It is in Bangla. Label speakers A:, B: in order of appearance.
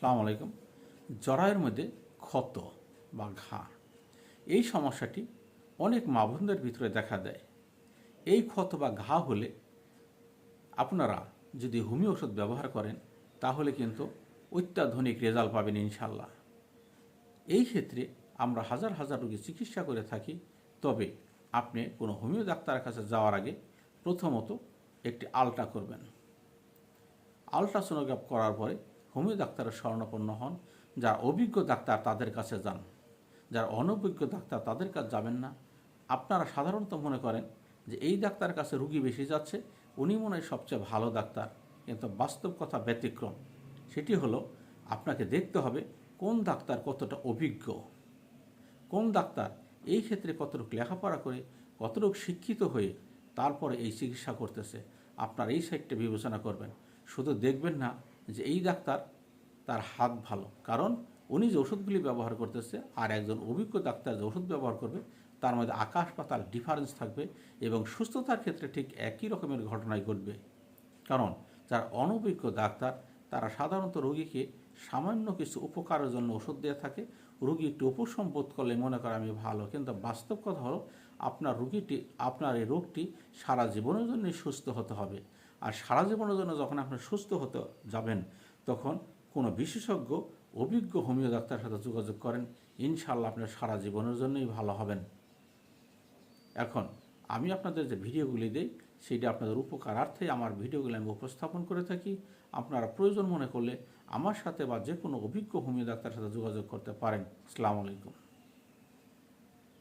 A: সালাম আলাইকুম। জরায়ের মধ্যে ক্ষত বা ঘা, এই সমস্যাটি অনেক মা বোনদের ভিতরে দেখা দেয়। এই ক্ষত বা ঘা হলে আপনারা যদি হোমিও ওষুধ ব্যবহার করেন, তাহলে কিন্তু অত্যাধুনিক রেজাল্ট পাবেন ইনশাল্লাহ এই ক্ষেত্রে আমরা হাজার হাজার রোগী চিকিৎসা করে থাকি, তবে আপনি কোনো হোমিও ডাক্তারের কাছে যাওয়ার আগে প্রথমত একটি আলট্রা করবেন। আলট্রাসোনোগ্রাফ করার পরে হোমিও ডাক্তারের স্বর্ণপন্ন হন, যারা অভিজ্ঞ ডাক্তার তাদের কাছে যান। যারা অনভিজ্ঞ ডাক্তার তাদের কাছে যাবেন না। আপনারা সাধারণত মনে করেন যে এই ডাক্তারের কাছে রুগী বেশি যাচ্ছে, উনি মনে হয় সবচেয়ে ভালো ডাক্তার। কিন্তু বাস্তব কথা ব্যতিক্রম। সেটি হলো, আপনাকে দেখতে হবে কোন ডাক্তার কতটা অভিজ্ঞ। কোন ডাক্তার এই ক্ষেত্রে কতটুকু লেখাপড়া করে, কতটুকু শিক্ষিত হয়ে তারপরে এই চিকিৎসা করতেছে। আপনার এই সাইডটা বিবেচনা করবেন। শুধু দেখবেন না যে এই ডাক্তার তার হাত ভালো। কারণ উনি যে ওষুধগুলি ব্যবহার করতেছে আর একজন অভিজ্ঞ ডাক্তার যে ওষুধ ব্যবহার করবে, তার মধ্যে আকাশ পাতাল ডিফারেন্স থাকবে এবং সুস্থতার ক্ষেত্রে ঠিক একই রকমের ঘটনাই ঘটবে। কারণ যারা অনভিজ্ঞ ডাক্তার, তারা সাধারণত রোগীকে সামান্য কিছু উপকারের জন্য ওষুধ দেওয়া থাকে। রোগী একটু উপশম বোধ করলে মনে করে, আমি ভালো। কিন্তু বাস্তব কথা হলো, আপনার রোগীটি, আপনার এই রোগটি সারা জীবনের জন্যই সুস্থ হতে হবে। আর সারা জীবনের জন্য যখন আপনি সুস্থ হতে যাবেন, তখন কোনো বিশেষজ্ঞ, অভিজ্ঞ হোমিও ডাক্তারের সাথে যোগাযোগ করেন। ইনশাল্লাহ আপনার সারা জীবনের জন্যই ভালো হবেন। এখন আমি আপনাদের যে ভিডিওগুলি দিই সেইটা আপনাদের উপকারার্থে আমার ভিডিওগুলি আমি উপস্থাপন করে থাকি। আপনারা প্রয়োজন মনে করলে আমার সাথে বা যে কোনো অভিজ্ঞ হোমিও ডাক্তারের সাথে যোগাযোগ করতে পারেন। আসসালামু আলাইকুম।